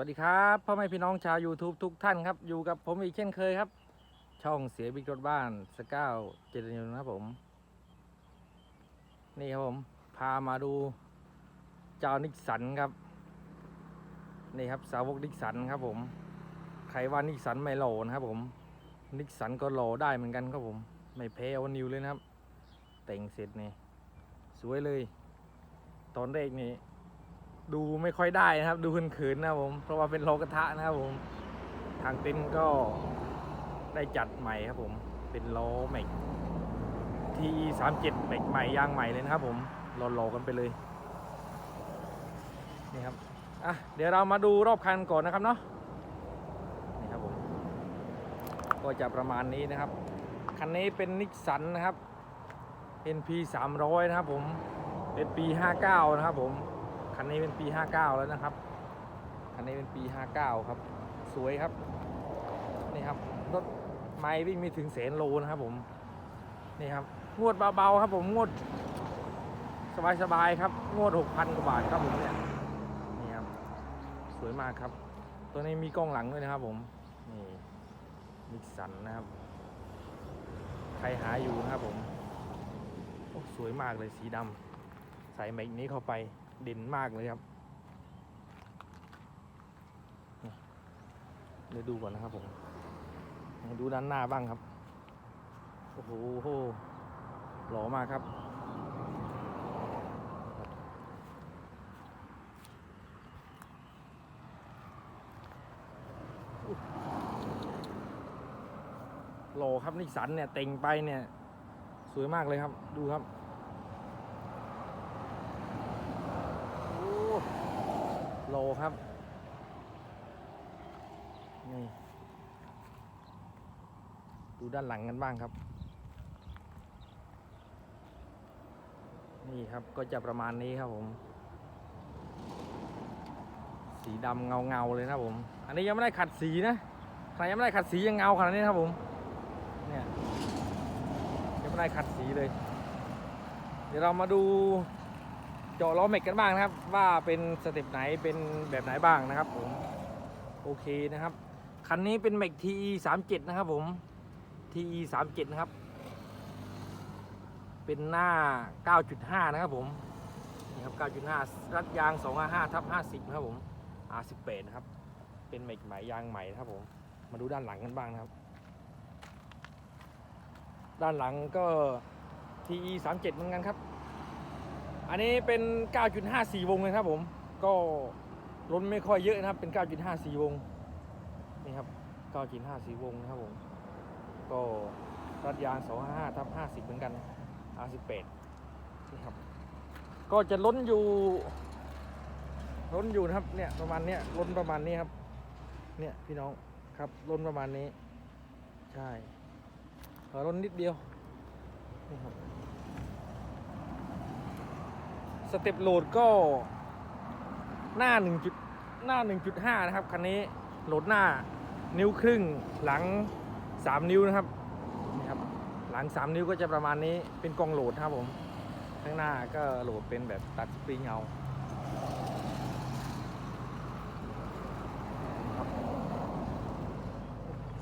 วัสดีครับพ่อแม่พี่น้องชาว YouTube ทุกท่านครับ อยู่กับผมอีกเช่นเคยครับ ช่องเสียบิ๊กรถบ้านสก้าวเจริญยนต์นะครับผม นี่ครับผม พามาดูเจ้านิกสันครับ นี่ครับสาวกนิกสันครับผม ใครว่านิกสันไม่โหลนะครับผม นิกสันก็โหลได้เหมือนกันครับผม ไม่แพ้วันนิวเลยนะครับ แต่งเสร็จนี่สวยเลย ตอนแรกนี่ ดูไม่ค่อยได้นะครับ ดูขินๆนะครับผม เพราะว่าเป็นโลกระทะนะครับผม ทางเต็นท์ก็ได้จัดใหม่ครับผม เป็นล้อแม็กทีสามเจ็ดแม็กใหม่ยางใหม่เลยนะครับผมรอๆกันไปเลยนี่ครับอะเดี๋ยวเรามาดูรอบคันก่อนนะครับเนาะนี่ครับผมก็จะประมาณนี้นะครับ คันนี้เป็นนิกสันนะครับ NP 300 นะครับผมเป็นปี 59 นะครับผม คันนี้เป็นปี 59 แล้วนะครับ คันนี้เป็นปี 59 ครับ สวยครับ นี่ครับ รถไม่วิ่งไม่ถึงแสนโลนะครับผม นี่ครับ งวดเบาๆครับผม งวด สบายๆครับ งวด 6,000 กว่าบาทครับผมเนี่ย นี่ครับ สวยมากครับ ตัวนี้มีกล้องหลังด้วยนะครับผม นี่นิสสันนะครับ ใครหาอยู่นะครับผม โอ้ สวยมากเลยสีดำใส่แม็กนี้เข้าไป เด่นมากเลยครับเดี๋ยวดูก่อนนะครับผมมาดูด้านหน้าบ้างครับ โอ้โหหล่อมากครับ หล่อครับนิสสันเนี่ยเต็งไปเนี่ย สวยมากเลยครับ ดูครับ โอ้ โลครับ นี่ ดูด้านหลังกันบ้างครับ นี่ครับก็จะประมาณนี้ครับผม สีดำเงาเงาๆเลยนะครับผม อันนี้ยังไม่ได้ขัดสีนะ ใครยังไม่ได้ขัดสียังเงาขนาดนี้นะครับผม เนี่ยยังไม่ได้ขัดสีเลย เดี๋ยวเรามาดู เจาะล้อเมกกันบ้างนะครับ ว่าเป็นสเต็ปไหนเป็นแบบไหนบ้างนะครับผมโอเคนะครับคันนี้เป็นเมก TE 3 7นะครับผม TE 3 7นะครับ เป็นหน้า9.5นะครับผมนี่ครับ9.5รัดยาง255ทับ50นะครับผม R18 นะครับ เป็นเมกใหม่ยางใหม่นะครับผมมาดูด้านหลังกันบ้างนะครับ ด้านหลังก็ TE 3 7เหมือนกันครับ อันนี้เป็น 9.54 วงเลยครับผม ก็ล้นไม่ค่อยเยอะนะครับ เป็น 9.54 วง นี่ครับ 9.54 วงนะครับผม ก็รัดยาง 255ทับ50 เหมือนกัน R18 นี่ครับ ก็จะล้นอยู่ ล้นอยู่นะครับ เนี่ยประมาณเนี้ย ล้นประมาณนี้ครับ เนี่ยพี่น้องครับ ล้นประมาณนี้ ใช่ขอล้นนิดเดียว นี่ครับ สเต็ปโหลดก็หน้า1จุดหน้า 1.5 นะครับคันนี้โหลดหน้านิ้วครึ่งหลัง 3 นิ้วนะครับนี่ครับ หลัง 3 นิ้วก็จะประมาณนี้เป็นกองโหลดครับผม ข้างหน้าก็โหลดเป็นแบบตัดสปริงเอา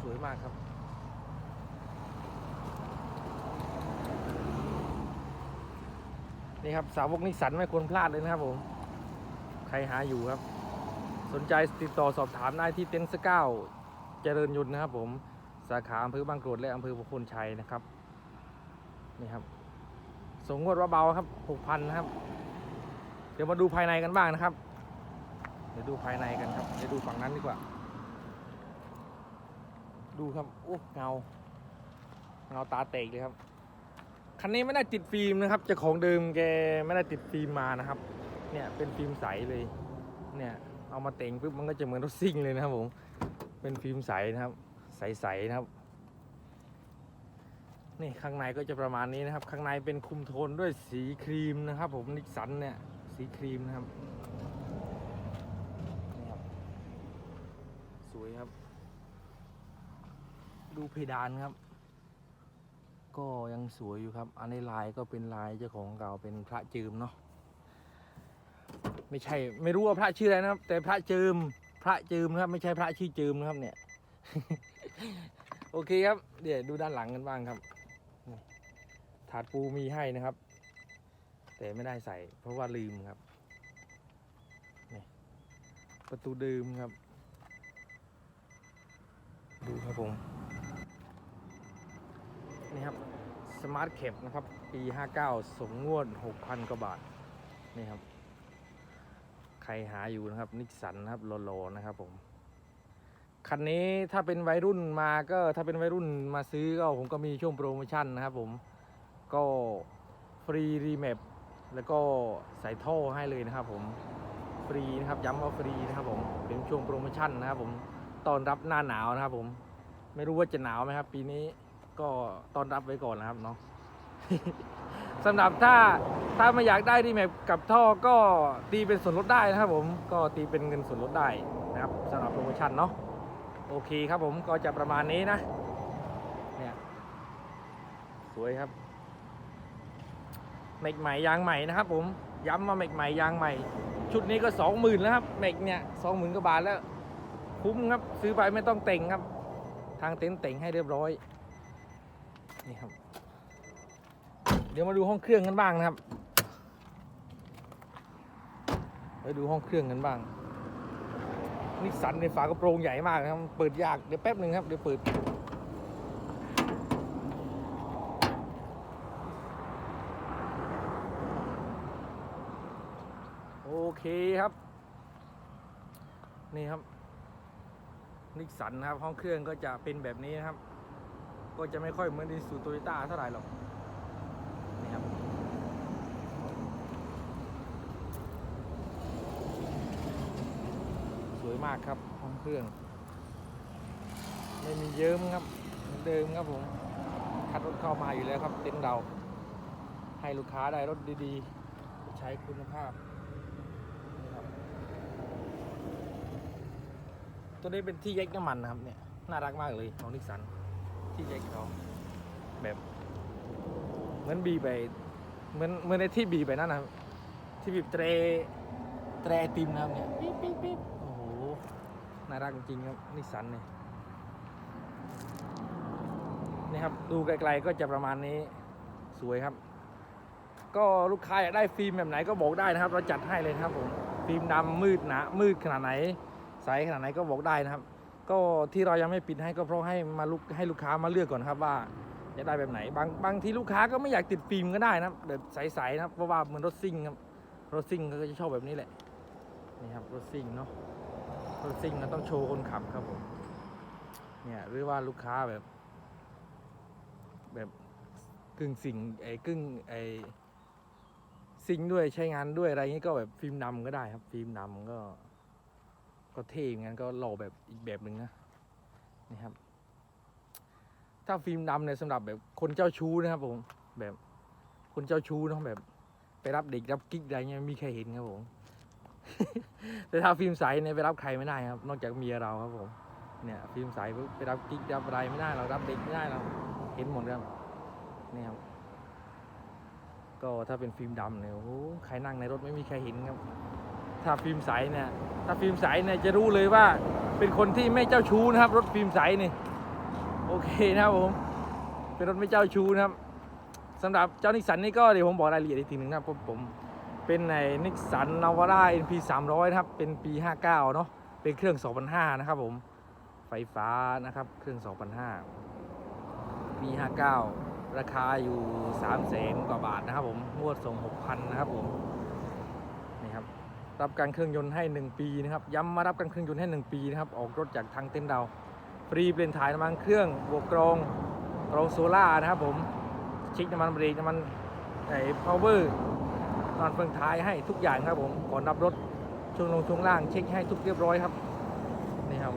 สวยมากครับ นี่ครับสาวกนิสสันไม่ควรพลาดเลยนะครับผม ใครหาอยู่ครับ สนใจติดต่อสอบถามได้ที่เต็นท์สเก้าเจริญยุนนะครับ ผมสาขาอำเภอบางกรวดและอำเภอพระพลชัยนะครับนี่ครับสงงวดว่าเบาครับหกพันนะครับ เดี๋ยวมาดูภายในกันบ้างนะครับ เดี๋ยวดูภายในกันครับ เดี๋ยวดูฝั่งนั้นดีกว่า ดูครับโอ้เงา เงาตาเตกเลยครับ คันนี้ไม่ได้ติดฟิล์มนะครับเจ้าของเดิมแกไม่ได้ติดฟิล์มมานะครับ เนี่ยเป็นฟิล์มใสเลย เนี่ยเอามาแต่งปุ๊บมันก็จะเหมือนรถซิ่งเลยนะครับผมเป็นฟิล์มใสนะครับ ใสๆนะครับ นี่ข้างในก็จะประมาณนี้นะครับ ข้างในเป็นคุมโทนด้วยสีครีมนะครับ ผมนิกสันเนี่ยสีครีมนะครับนี่ครับ สวยครับ ดูเพดานครับ ก็ยังสวยอยู่ครับ อันนี้ลายก็เป็นลายเจ้าของเก่าเป็นพระจืมเนาะไม่ใช่ ไม่รู้ว่าพระชื่ออะไรนะครับ แต่พระจืมพระจืมนะครับ ไม่ใช่พระชื่อจืมนะครับ เนี่ย โอเคครับ เดี๋ยวดูด้านหลังกันบ้างครับถาดปูมีให้นะครับ แต่ไม่ได้ใส่ เพราะว่าลืมครับนี่ประตูดิมครับ ดูครับผม นี่ครับสมาร์ทเคปนะครับปี 59 สมงวด 6,000 กว่าบาท นี่ครับ ใครหาอยู่นะครับนิสสันนะครับโลๆนะครับผม คันนี้ถ้าเป็นวัยรุ่นมาก็ถ้าเป็นวัยรุ่นมาซื้อก็ผมก็มีช่วงโปรโมชั่นนะครับผมก็ฟรีรีแมปแล้วก็ใส่ท่อให้เลยนะครับผมฟรีนะครับย้ำว่าฟรีนะครับผมเป็นช่วงโปรโมชั่นนะครับผมตอนรับหน้าหนาวนะครับผม ไม่รู้ว่าจะหนาวไหมครับ ปีนี้ ก็ต้อนรับไว้ก่อนนะครับเนาะสำหรับถ้าถ้าไม่อยากได้รีแมปกับท่อก็ตีเป็นส่วนลดได้นะครับผมก็ตีเป็นเงินส่วนลดได้นะครับสำหรับโปรโมชั่นเนาะโอเคครับผมก็จะประมาณนี้นะเนี่ยสวยครับเมกใหม่ยางใหม่นะครับ ผมย้ำว่าเมกใหม่ยางใหม่ ชุดนี้ก็สองหมื่นแล้วครับเมกเนี่ยสองหมื่นกว่าบาทแล้ว คุ้มครับซื้อไปไม่ต้องเต่งครับ ทางเต็นท์เต่งให้เรียบร้อย นี่ครับ เดี๋ยวมาดูห้องเครื่องกันบ้างนะครับไปดูห้องเครื่องกันบ้างนิสสันในฝากระโปรงใหญ่มากนะครับ เปิดยากเดี๋ยวแป๊บหนึ่งครับเดี๋ยวเปิดโอเคครับ นี่ครับนิสสันนะครับห้องเครื่องก็จะเป็นแบบนี้นะครับ ก็จะไม่ค่อยเหมือนดีสูโตโยต้าเท่าไหร่หรอกนี่ครับสวยมากครับห้องเครื่อง ไม่มีเยิ้มครับเหมือนเดิมครับผมคัดรถเข้ามาอยู่แล้วครับเต็นท์เราให้ลูกค้าได้รถดีๆ ใช้คุณภาพนะครับตัวนี้เป็นที่แยกน้ำมันนะครับเนี่ยน่ารักมากเลยของนิสสัน ที่แยกเขาแบบ เหมือนบีไปเหมือนเหมือนในที่บีไปนั่นนะครับที่บีบเตรเตรไอติมนะครับเนี่ยปิ๊บปิ๊บปิ๊บโอ้โหน่ารักจริงๆครับนิสสันเนี่ยนี่ครับดูไกลๆก็จะประมาณนี้สวยครับ ก็ลูกค้าอยากได้ฟิล์มแบบไหนก็บอกได้นะครับ เราจัดให้เลยนะครับผมฟิล์มดำมืดหนามืดขนาดไหนใสขนาดไหนก็บอกได้นะครับ ก็ที่เรายังไม่ปิดให้ก็เพราะให้มาลูกให้ลูกค้ามาเลือกก่อนครับว่าจะได้แบบไหน บางบางทีลูกค้าก็ไม่อยากติดฟิล์มก็ได้นะครับแบบใสๆนะเพราะว่าเหมือนรถซิ่งครับรถซิ่งก็จะชอบแบบนี้แหละนี่ครับรถซิ่งเนาะรถซิ่งก็ต้องโชว์คนขับครับผมเนี่ยหรือว่าลูกค้าแบบ แบบกึ่งสิ่งไอ้กึ่งไอ้ซิ่งด้วยใช้งานด้วยอะไรงนี้ก็แบบฟิล์มดำก็ได้ครับ ฟิล์มดำก็ ก็เท่เหมือนกันก็หล่อแบบอีกแบบหนึ่งนะนี่ครับ ถ้าฟิล์มดำเนี่ยสำหรับแบบคนเจ้าชู้นะครับผมแบบคนเจ้าชู้เนอะแบบ ไปรับเด็กรับกิ๊กอะไรเงี้ยมีใครเห็นครับผมแต่ถ้าฟิล์มใสเนี่ยไปรับใครไม่ได้ครับ นอกจากเมียเราครับผมเนี่ยฟิล์มใสไปรับกิ๊กรับอะไรไม่ได้เรารับเด็กไม่ได้เราเห็นหมดครับนี่ครับก็ถ้าเป็นฟิล์มดำเนี่ยโอ้โหใครนั่งในรถไม่มีใครเห็นครับ ถ้าฟิล์มใสเนี่ยถ้าฟิล์มใสเนี่ยจะรู้เลยว่าเป็นคนที่ไม่เจ้าชู้นะครับ รถฟิล์มใสนี่โอเคนะครับผมเป็นรถไม่เจ้าชู้นะครับสำหรับเจ้านิสสันนี่ก็เดี๋ยวผมบอกรายละเอียดอีกทีหนึ่งนะครับผมเป็นในนิสสันนาวาร่า NP 300นะครับเป็นปี 59 เนาะเป็นเครื่อง 2005 นะครับผมไฟฟ้านะครับเครื่อง 2005 ปี 59 ราคาอยู่ 3 0 0แสนกว่าบาทนะครับผมงวดส่ง 6,000 นะครับผม รับการเครื่องยนต์ให้ 1 ปีนะครับย้ำมารับการเครื่องยนต์ให้ 1 ปีนะครับออกรถจากทางเต็นท์เราฟรีเปลี่ยนถ่ายน้ำมันเครื่องบวกกรองกรองโซล่านะครับผมเช็คน้ำมันเบรกน้ำมันไอ้พาวเวอร์นอนเฟืองท้ายให้ทุกอย่างครับผมก่อนรับรถช่วงลงช่วงล่างเช็คให้ทุกเรียบร้อยครับนี่ครับ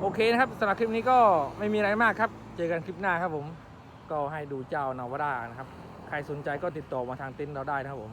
โอเคนะครับสำหรับคลิปนี้ก็ไม่มีอะไรมากครับ เจอกันคลิปหน้าครับผมก็ให้ดูเจ้านาวาร่านะครับ ใครสนใจก็ติดต่อมาทางเต็นท์เราได้นะครับผม